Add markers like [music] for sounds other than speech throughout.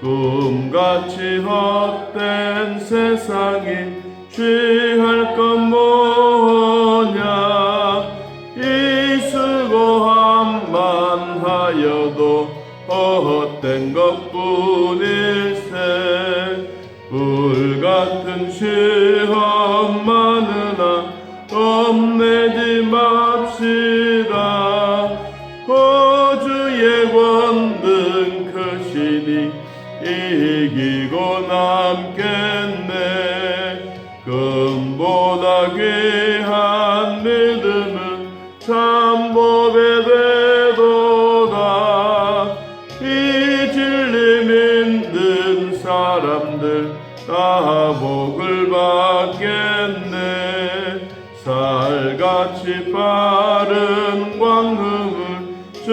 꿈같이 헛된 세상이 취할 건 뭐냐? 이 수고함만 하여도 헛된 것뿐일세. 불같은 시 복을 받겠네. 살같이 빠른 광흥을 주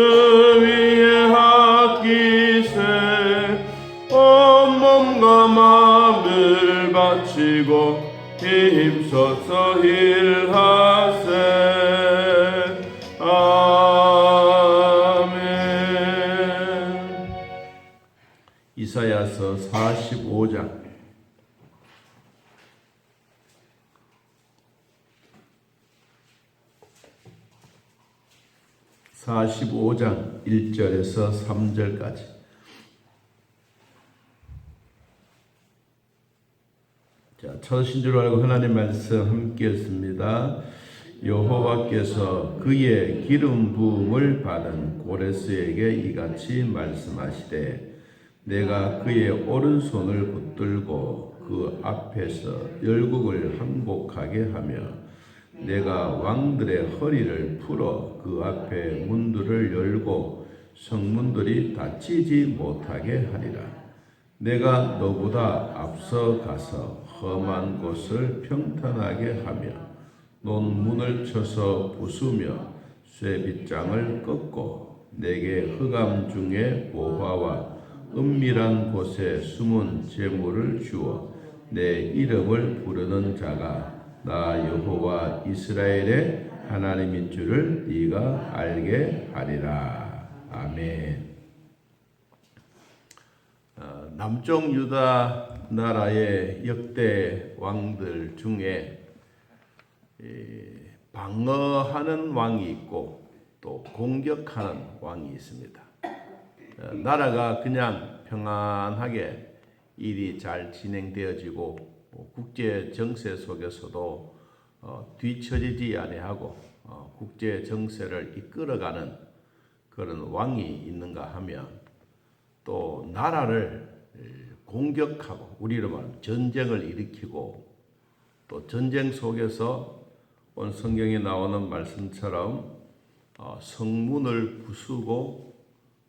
위에 합기세. 온몸과 마음을 바치고 힘써서 일하세. 아멘. 이사야서 45장 (45장) 1절에서 (3절까지) 자, 첫신 줄 알고 하나님 말씀 함께 했습니다. 여호와께서 그의 기름 부음을 받은 고레스에게 이같이 말씀하시되 내가 그의 오른손을 붙들고 그 앞에서 열국을 항복하게 하며 내가 왕들의 허리를 풀어 그 앞에 문들을 열고 성문들이 닫히지 못하게 하리라. 내가 너보다 앞서 가서 험한 곳을 평탄하게 하며 논문을 쳐서 부수며 쇠빗장을 꺾고 내게 흑암 중에 보화와 은밀한 곳에 숨은 재물을 주어 내 이름을 부르는 자가 나 여호와 이스라엘의 하나님인 줄을 네가 알게 하리라. 아멘. 어, 남쪽 유다 나라의 역대 왕들 중에 방어하는 왕이 있고 또 공격하는 왕이 있습니다. 어, 나라가 그냥 평안하게 일이 잘 진행되어지고 뭐 국제 정세 속에서도 어, 뒤처지지 아니하고 국제 정세를 이끌어가는 그런 왕이 있는가 하면 또 나라를 공격하고 우리로 말하면 전쟁을 일으키고 또 전쟁 속에서 온 성경에 나오는 말씀처럼 어, 성문을 부수고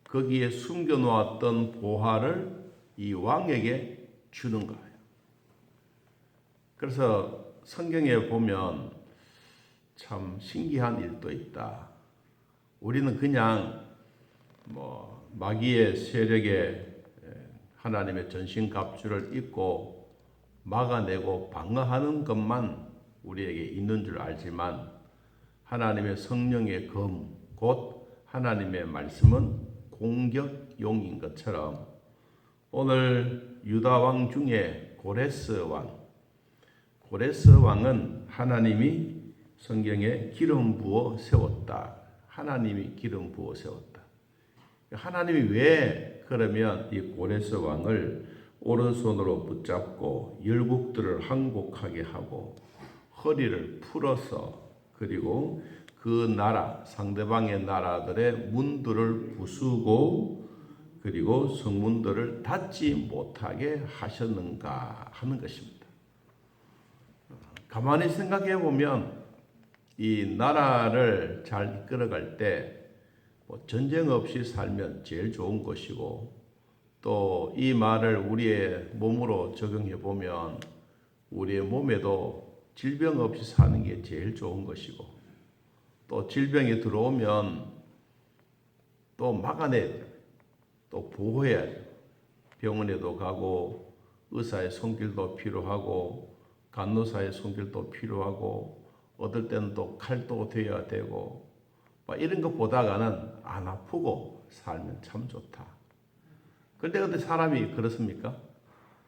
거기에 숨겨 놓았던 보화를 이 왕에게 주는 거예요. 그래서 성경에 보면 참 신기한 일도 있다. 우리는 그냥 뭐 마귀의 세력에 하나님의 전신갑주를 입고 막아내고 방어하는 것만 우리에게 있는 줄 알지만 하나님의 성령의 검, 곧 하나님의 말씀은 공격용인 것처럼 오늘 유다 왕 중에 고레스 왕, 고레스 왕은 하나님이 성경에 기름 부어 세웠다. 하나님이 기름 부어 세웠다. 하나님이 왜 그러면 이 고레스 왕을 오른손으로 붙잡고 열국들을 항복하게 하고 허리를 풀어서 그리고 그 나라 상대방의 나라들의 문들을 부수고 그리고 성문들을 닫지 못하게 하셨는가 하는 것입니다. 가만히 생각해 보면 이 나라를 잘 이끌어갈 때 뭐 전쟁 없이 살면 제일 좋은 것이고 또 이 말을 우리의 몸으로 적용해 보면 우리의 몸에도 질병 없이 사는 게 제일 좋은 것이고 또 질병이 들어오면 또 막아내야 돼. 또 보호해야 돼. 병원에도 가고 의사의 손길도 필요하고 간호사의 손길도 필요하고 어떨 때는 또 칼도 되어야 되고 막 이런 거 보다가는 안 아프고 살면 참 좋다. 근데 근데 사람이 그렇습니까?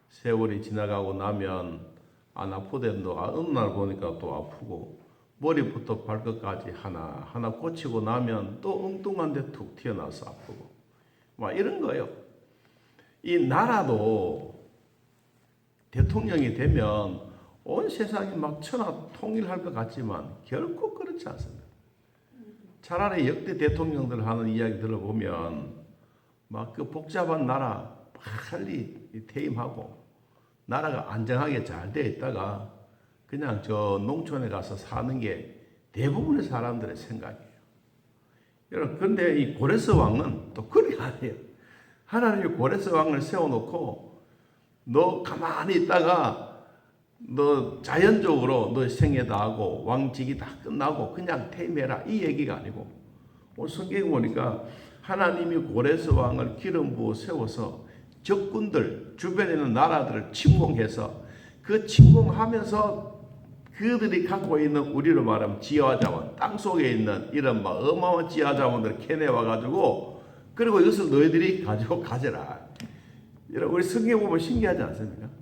세월이 지나가고 나면 안 아프대도 아, 어느 날 보니까 또 아프고 머리부터 발끝까지 하나 하나 꽂히고 나면 또 엉뚱한데 툭 튀어나와서 아프고 막 이런 거예요. 이 나라도 대통령이 되면 온 세상이 막 천하 통일할 것 같지만 결코 그렇지 않습니다. 차라리 역대 대통령들 하는 이야기 들어보면 막 그 복잡한 나라 빨리 퇴임하고 나라가 안정하게 잘돼 있다가 그냥 저 농촌에 가서 사는 게 대부분의 사람들의 생각이에요. 여러분, 근데 이 고레스 왕은 또 그리 아니에요. 하나님이 고레스 왕을 세워놓고 너 가만히 있다가 너 자연적으로 너 생애 다 하고 왕직이 다 끝나고 그냥 퇴임해라 이 얘기가 아니고 오늘 성경에 보니까 하나님이 고레스 왕을 기름 부어 세워서 적군들 주변에 있는 나라들을 침공해서 그 침공하면서 그들이 갖고 있는 우리로 말하면 지하 자원 땅 속에 있는 이런 막 어마어마한 지하 자원들을 캐내와 가지고 그리고 이것을 너희들이 가지고 가져라. 여러분 우리 성경 보면 신기하지 않습니까?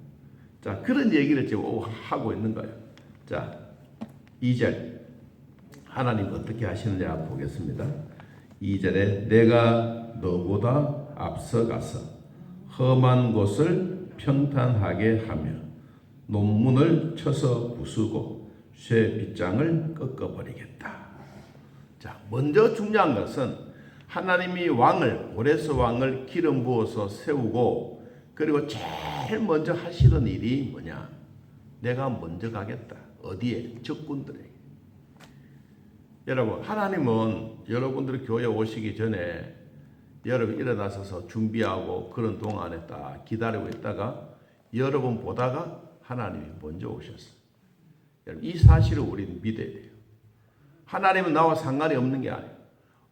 자 그런 얘기를 지금 하고 있는 거예요. 자 2절 하나님 어떻게 하시느냐 보겠습니다. 2절에 내가 너보다 앞서가서 험한 곳을 평탄하게 하며 논문을 쳐서 부수고 쇠 빗장을 꺾어버리겠다. 자, 먼저 중요한 것은 하나님이 왕을 오레스 왕을 기름 부어서 세우고 그리고 제 일 먼저 하시던 일이 뭐냐? 내가 먼저 가겠다. 어디에? 적군들에게. 여러분, 하나님은 여러분들이 교회 오시기 전에 여러분 일어나셔서 준비하고 그런 동안에 딱 기다리고 있다가 여러분 보다가 하나님이 먼저 오셨어요. 여러분, 이 사실을 우리는 믿어야 돼요. 하나님은 나와 상관이 없는 게 아니에요.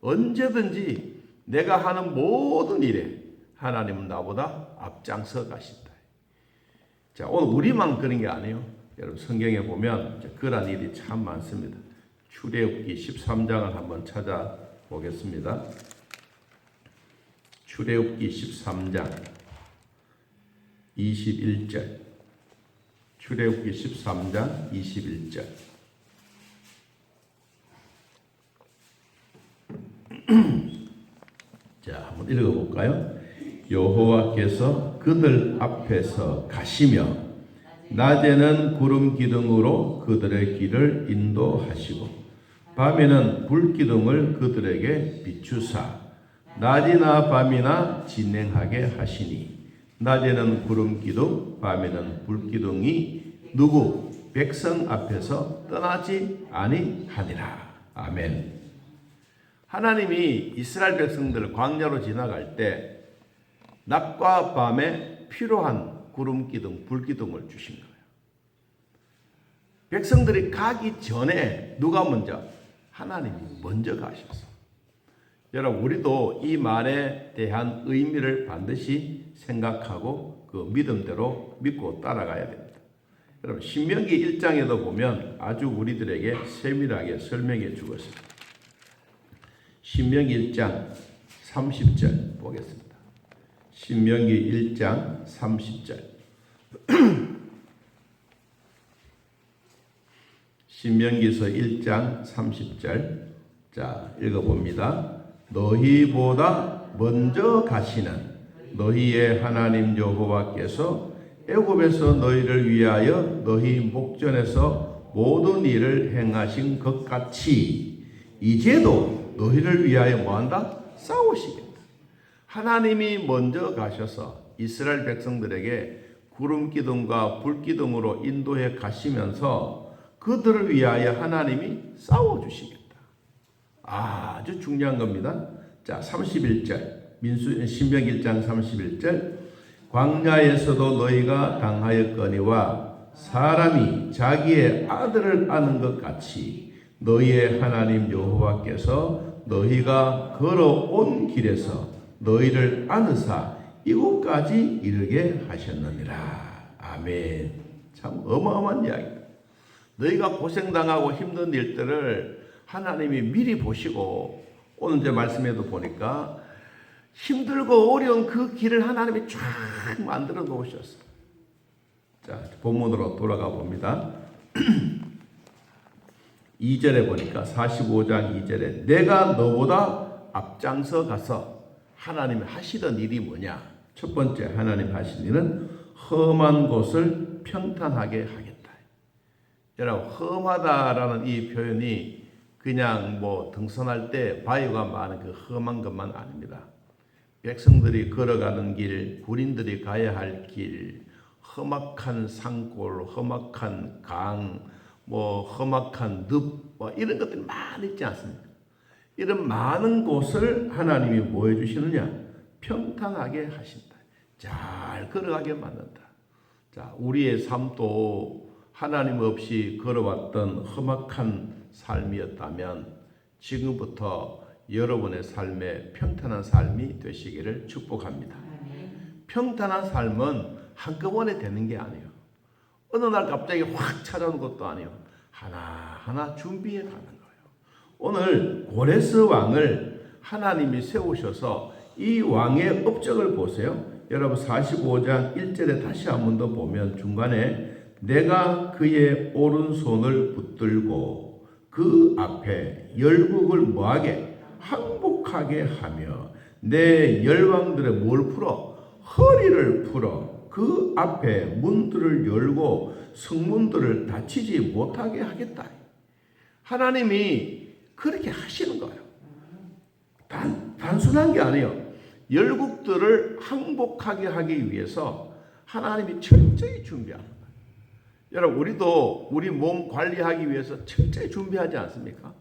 언제든지 내가 하는 모든 일에 하나님은 나보다 앞장서 가신다. 자, 오늘 우리만 그런 게 아니에요. 여러분 성경에 보면 그런 일이 참 많습니다. 출애굽기 13장을 한번 찾아보겠습니다. 출애굽기 13장 21절 출애굽기 13장 21절 [clears throat] 자, 한번 읽어 볼까요? 여호와께서 그들 앞에서 가시며 낮에는 구름 기둥으로 그들의 길을 인도하시고 밤에는 불 기둥을 그들에게 비추사 낮이나 밤이나 진행하게 하시니 낮에는 구름 기둥 밤에는 불 기둥이 누구 백성 앞에서 떠나지 아니하니라 아멘. 하나님이 이스라엘 백성들을 광야로 지나갈 때 낮과 밤에 필요한 구름 기둥, 불 기둥을 주신 거예요. 백성들이 가기 전에 누가 먼저? 하나님이 먼저 가셨어. 여러분, 우리도 이 말에 대한 의미를 반드시 생각하고 그 믿음대로 믿고 따라가야 됩니다. 여러분, 신명기 1장에도 보면 아주 우리들에게 세밀하게 설명해 주고 있습니다. 신명기 1장 30절 보겠습니다. 신명기 1장 30절. [clears throat] 신명기서 1장 30절. 자, 읽어봅니다. 너희보다 먼저 가시는 너희의 하나님 여호와께서 애굽에서 너희를 위하여 너희 목전에서 모든 일을 행하신 것 같이 이제도 너희를 위하여 뭐한다? 싸우시겠다. 하나님이 먼저 가셔서 이스라엘 백성들에게 구름 기둥과 불 기둥으로 인도해 가시면서 그들을 위하여 하나님이 싸워 주시겠다. 아주 중요한 겁니다. 자, 31절. 민수 신명 1장 31절. 광야에서도 너희가 당하였거니와 사람이 자기의 아들을 아는 것 같이 너희의 하나님 여호와께서 너희가 걸어온 길에서 너희를 안으사 이곳까지 이르게 하셨느니라. 아멘. 참 어마어마한 이야기다. 너희가 고생당하고 힘든 일들을 하나님이 미리 보시고 오늘 제 말씀에도 보니까 힘들고 어려운 그 길을 하나님이 쫙 만들어 놓으셨어. 자, 본문으로 돌아가 봅니다. [clears throat] 2절에 보니까 45장 2절에 내가 너보다 앞장서 가서 하나님이 하시던 일이 뭐냐? 첫 번째 하나님 하신 일은 험한 곳을 평탄하게 하겠다. 여러분 험하다라는 이 표현이 그냥 뭐 등산할 때 바위가 많은 그 험한 것만 아닙니다. 백성들이 걸어가는 길, 군인들이 가야 할 길, 험악한 산골, 험악한 강, 뭐 험악한 늪, 뭐 이런 것들이 많이 있지 않습니까? 이런 많은 곳을 하나님이 뭐 해주시느냐? 평탄하게 하신다. 잘 걸어가게 만든다. 자, 우리의 삶도 하나님 없이 걸어왔던 험악한 삶이었다면 지금부터 여러분의 삶에 평탄한 삶이 되시기를 축복합니다. 평탄한 삶은 한꺼번에 되는 게 아니에요. 어느 날 갑자기 확 찾아오는 것도 아니에요. 하나하나 준비해 가는 거예요. 오늘 고레스 왕을 하나님이 세우셔서 이 왕의 업적을 보세요. 여러분 45장 1절에 다시 한 번 더 보면 중간에 내가 그의 오른손을 붙들고 그 앞에 열국을 뭐하게 항복하게 하며 내 열왕들의 뭘 풀어 허리를 풀어 그 앞에 문들을 열고 성문들을 닫히지 못하게 하겠다. 하나님이 그렇게 하시는 거예요. 단, 단순한 게 아니에요. 열국들을 항복하게 하기 위해서 하나님이 철저히 준비하는 거예요. 여러분, 우리도 우리 몸 관리하기 위해서 철저히 준비하지 않습니까?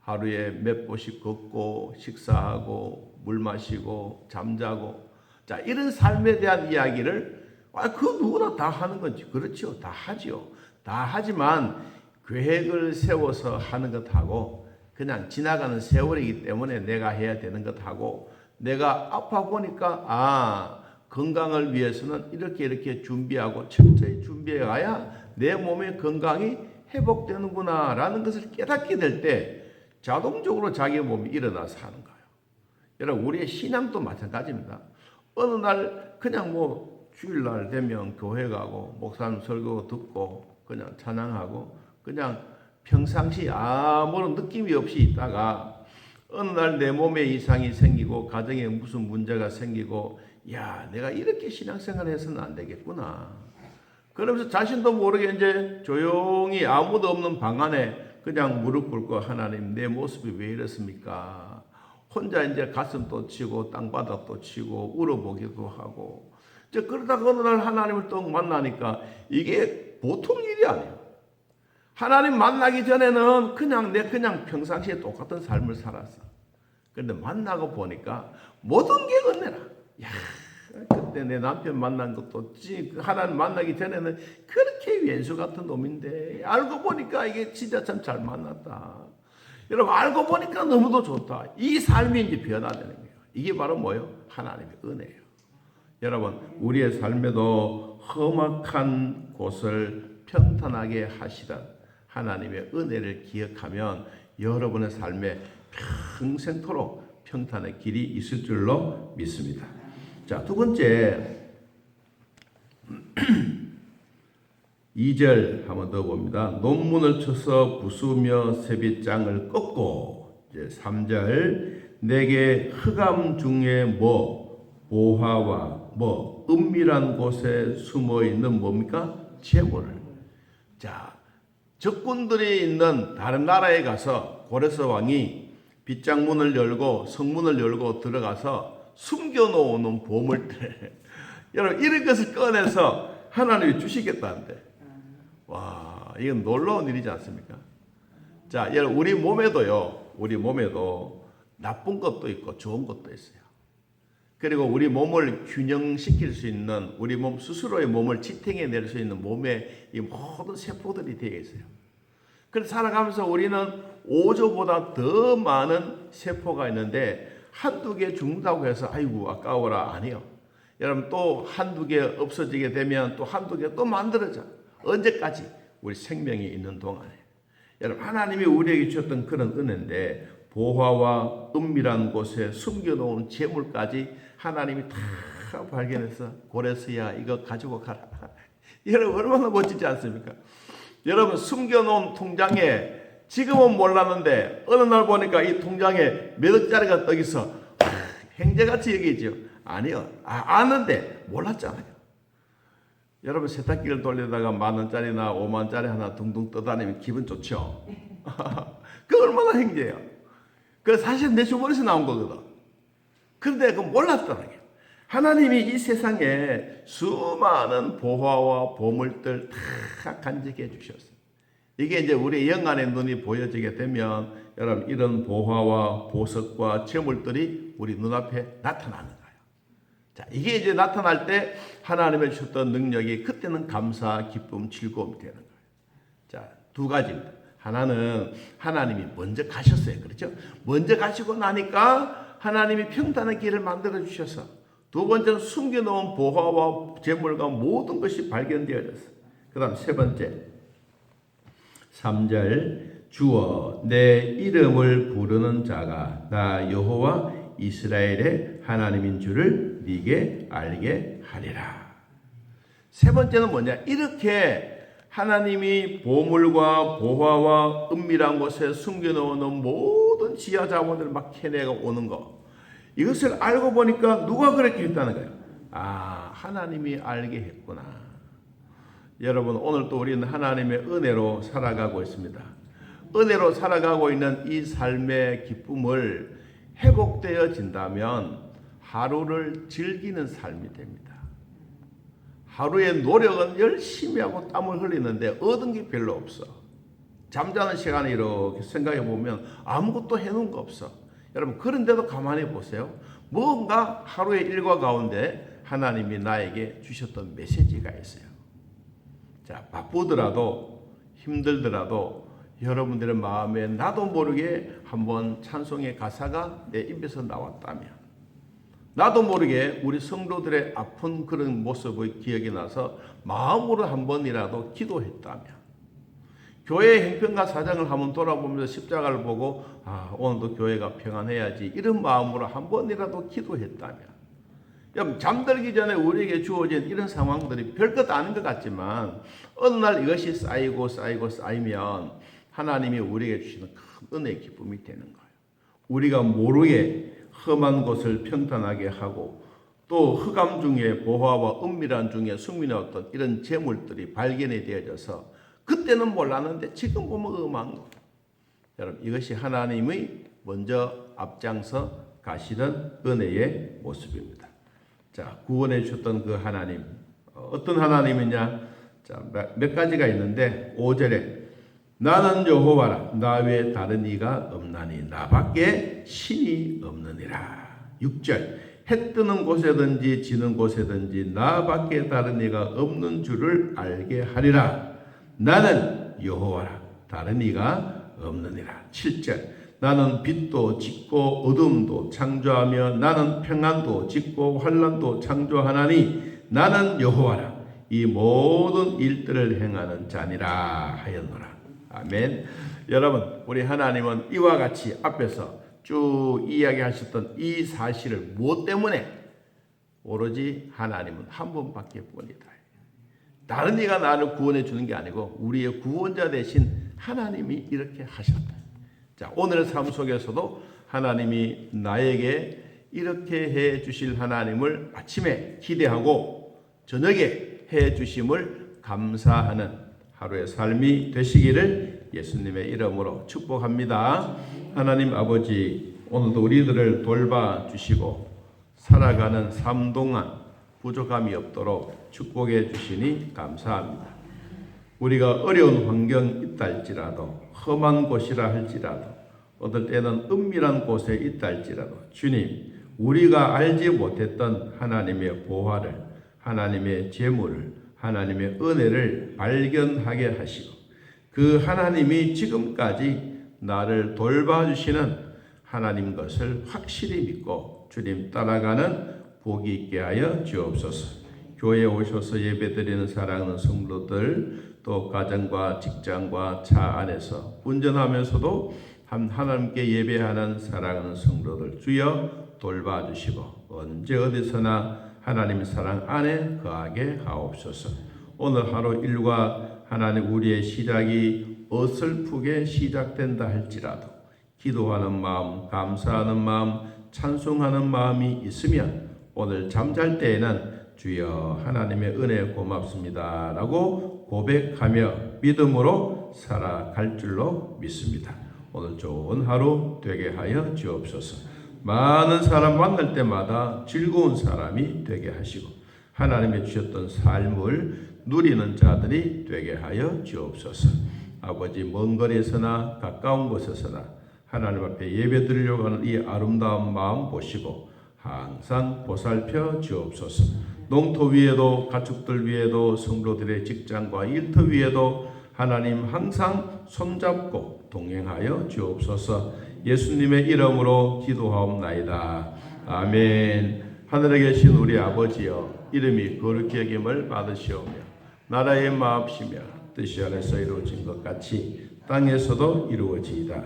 하루에 몇 번씩 걷고, 식사하고, 물 마시고, 잠자고. 자, 이런 삶에 대한 이야기를, 아, 그 누구나 다 하는 건지. 그렇죠. 다 하지요. 다 하지만 계획을 세워서 하는 것하고 그냥 지나가는 세월이기 때문에 내가 해야 되는 것하고 내가 아파 보니까 아 건강을 위해서는 이렇게 이렇게 준비하고 철저히 준비해 가야 내 몸의 건강이 회복되는구나 라는 것을 깨닫게 될 때 자동적으로 자기 몸이 일어나서 하는 거예요. 여러분 우리의 신앙도 마찬가지입니다. 어느 날 그냥 뭐 주일날 되면 교회 가고 목사님 설교 듣고 그냥 찬양하고 그냥 평상시 아무런 느낌이 없이 있다가 어느 날 내 몸에 이상이 생기고 가정에 무슨 문제가 생기고 야 내가 이렇게 신앙생활 해서는 안 되겠구나. 그러면서 자신도 모르게 이제 조용히 아무도 없는 방 안에 그냥 무릎 꿇고 하나님 내 모습이 왜 이렇습니까? 혼자 이제 가슴도 치고 땅바닥도 치고 울어보기도 하고 이제 그러다가 어느 날 하나님을 또 만나니까 이게 보통 일이 아니에요. 하나님 만나기 전에는 그냥 내 그냥 평상시에 똑같은 삶을 살았어. 그런데 만나고 보니까 모든 게 은혜라. 야, 그때 내 남편 만난 것도 지 하나님 만나기 전에는 그렇게 왼수 같은 놈인데 알고 보니까 이게 진짜 참 잘 만났다. 여러분 알고 보니까 너무도 좋다. 이 삶이 이제 변화되는 거예요. 이게 바로 뭐예요? 하나님의 은혜예요. 여러분 우리의 삶에도 험악한 곳을 평탄하게 하시던 하나님의 은혜를 기억하면 여러분의 삶에 평생토록 평탄의 길이 있을 줄로 믿습니다. 자, 두 번째 [clears throat] 2절 한번 더 봅니다. 논문을 쳐서 부수며 세빗장을 꺾고 이제 3절 내게 흑암 중에 뭐 보화와 뭐 은밀한 곳에 숨어 있는 뭡니까? 재물을. 자, 적군들이 있는 다른 나라에 가서 고레스 왕이 빗장문을 열고 성문을 열고 들어가서 숨겨놓는 보물들 [laughs] 여러분 이런 것을 꺼내서 하나님이 주시겠다는데 와 이건 놀라운 일이지 않습니까? 자 여러분 우리 몸에도요 우리 몸에도 나쁜 것도 있고 좋은 것도 있어요. 그리고 우리 몸을 균형시킬 수 있는 우리 몸 스스로의 몸을 지탱해 낼 수 있는 몸에 이 모든 세포들이 되어 있어요. 그래서 살아가면서 우리는 5조보다 더 많은 세포가 있는데 한두 개 죽는다고 해서 아이고 아까워라 아니요. 여러분 또 한두 개 없어지게 되면 또 한두 개 또 만들어져. 언제까지? 우리 생명이 있는 동안에. 여러분 하나님이 우리에게 주셨던 그런 은혜인데 보화와 은밀한 곳에 숨겨놓은 재물까지 하나님이 다 발견해서 고레스야 이거 가지고 가라. [laughs] 여러분 얼마나 멋지지 않습니까? 여러분 숨겨놓은 통장에 지금은 몰랐는데 어느 날 보니까 이 통장에 몇 억짜리가 떠 있어 행제같이 여기죠. 아니요. 아, 아는데 몰랐잖아요. 여러분 세탁기를 돌리다가 만 원짜리나 오만 원짜리 하나 둥둥 떠다니면 기분 좋죠. [laughs] 그 얼마나 행제예요. 그 사실 내 주머니에서 나온 거거든. 그런데 그 몰랐더라고요. 하나님이 이 세상에 수많은 보화와 보물들 다 간직해 주셨어요. 이게 이제 우리 영안의 눈이 보여지게 되면 여러분 이런 보화와 보석과 재물들이 우리 눈앞에 나타나는 거예요. 자, 이게 이제 나타날 때 하나님의 주셨던 능력이 그때는 감사, 기쁨, 즐거움이 되는 거예요. 자, 두 가지입니다. 하나는 하나님이 먼저 가셨어요. 그렇죠? 먼저 가시고 나니까 하나님이 평탄한 길을 만들어 주셔서 두 번째는 숨겨놓은 보화와 재물과 모든 것이 발견되어졌어요. 그 다음 세 번째 3절 주어 내 이름을 부르는 자가 나 여호와 이스라엘의 하나님인 줄을 네게 알게 하리라. 세 번째는 뭐냐? 이렇게 하나님이 보물과 보화와 은밀한 곳에 숨겨놓은 모든 지하 자원들을 막 캐내가 오는 거. 이것을 알고 보니까 누가 그렇게 했다는 거예요. 아, 하나님이 알게 했구나. 여러분, 오늘 또 우리는 하나님의 은혜로 살아가고 있습니다. 은혜로 살아가고 있는 이 삶의 기쁨을 회복되어진다면 하루를 즐기는 삶이 됩니다. 하루의 노력은 열심히 하고 땀을 흘리는데 얻은 게 별로 없어. 잠자는 시간에 이렇게 생각해 보면 아무것도 해놓은 거 없어. 여러분 그런데도 가만히 보세요. 뭔가 하루의 일과 가운데 하나님이 나에게 주셨던 메시지가 있어요. 자 바쁘더라도 힘들더라도 여러분들의 마음에 나도 모르게 한번 찬송의 가사가 내 입에서 나왔다면 나도 모르게 우리 성도들의 아픈 그런 모습의 기억이 나서 마음으로 한 번이라도 기도했다면 교회 행편과 사정을 한번 돌아보면서 십자가를 보고 아 오늘도 교회가 평안해야지 이런 마음으로 한 번이라도 기도했다면 여러분 잠들기 전에 우리에게 주어진 이런 상황들이 별것 아닌 것 같지만 어느 날 이것이 쌓이고 쌓이고 쌓이면 하나님이 우리에게 주시는 큰 은혜의 기쁨이 되는 거예요. 우리가 모르게 험한 곳을 평탄하게 하고 또 흑암 중에 보화와 은밀한 중에 숨겨놓았던 이런 재물들이 발견이 되어져서 그때는 몰랐는데 지금 보면 음한 거. 여러분 이것이 하나님의 먼저 앞장서 가시는 은혜의 모습입니다. 자 구원해 주셨던 그 하나님 어떤 하나님이냐? 자몇 가지가 있는데 5절에 나는 여호와라 나 외에 다른 이가 없나니 나밖에 신이 없느니라. 6절 해 뜨는 곳에든지 지는 곳에든지 나밖에 다른 이가 없는 줄을 알게 하리라. 나는 여호와라 다른 이가 없느니라. 7절 나는 빛도 짓고 어둠도 창조하며 나는 평안도 짓고 환란도 창조하나니 나는 여호와라 이 모든 일들을 행하는 자니라 하였노라. 아멘. 여러분, 우리 하나님은 이와 같이 앞에서 쭉 이야기하셨던 이 사실을 무엇 때문에 오로지 하나님은 한 분밖에 뿐이다. 다른 이가 나를 구원해 주는 게 아니고 우리의 구원자 대신 하나님이 이렇게 하셨다. 자, 오늘의 삶 속에서도 하나님이 나에게 이렇게 해 주실 하나님을 아침에 기대하고 저녁에 해 주심을 감사하는 하루의 삶이 되시기를 예수님의 이름으로 축복합니다. 하나님 아버지, 오늘도 우리들을 돌봐 주시고 살아가는 삶 동안 부족함이 없도록 축복해 주시니 감사합니다. 우리가 어려운 환경 있다 할지라도 험한 곳이라 할지라도 어떨 때는 은밀한 곳에 있다 할지라도 주님 우리가 알지 못했던 하나님의 보화를 하나님의 재물을 하나님의 은혜를 발견하게 하시고 그 하나님이 지금까지 나를 돌봐주시는 하나님 것을 확실히 믿고 주님 따라가는 복이 있게 하여 주옵소서. 교회에 오셔서 예배드리는 사랑하는 성도들 또 가정과 직장과 차 안에서 운전하면서도 한 하나님께 예배하는 사랑하는 성도들 주여 돌봐주시고 언제 어디서나 하나님의 사랑 안에 거하게 하옵소서. 오늘 하루 일과 하나님 우리의 시작이 어설프게 시작된다 할지라도 기도하는 마음, 감사하는 마음, 찬송하는 마음이 있으면 오늘 잠잘 때에는 주여 하나님의 은혜 고맙습니다 라고 고백하며 믿음으로 살아갈 줄로 믿습니다. 오늘 좋은 하루 되게 하여 주옵소서. 많은 사람 만날 때마다 즐거운 사람이 되게 하시고 하나님의 주셨던 삶을 누리는 자들이 되게 하여 주옵소서. 아버지 먼 거리에서나 가까운 곳에서나 하나님 앞에 예배 드리려고 하는 이 아름다운 마음 보시고 항상 보살펴 주옵소서. 농토 위에도 가축들 위에도 성도들의 직장과 일터 위에도 하나님 항상 손잡고 동행하여 주옵소서. 예수님의 이름으로 기도하옵나이다. 아멘. 하늘에 계신 우리 아버지여 이름이 거룩히 여김을 받으시오며 나라의 마옵시며 뜻이 안에서 이루어진 것 같이 땅에서도 이루어지이다.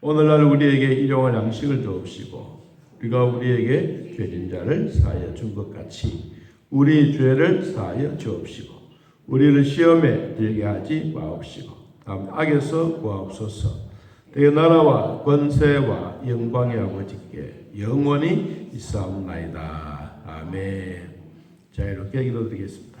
오늘날 우리에게 일용할 양식을 주옵시고 우리가 우리에게 죄진 자를 사하여 준 것 같이 우리 죄를 사하여 주옵시고 우리를 시험에 들게 하지 마옵시고 다음 악에서 구하옵소서. 내 나라와 권세와 영광의 아버지께 영원히 있사옵나이다. 아멘. 자 이렇게 기도드리겠습니다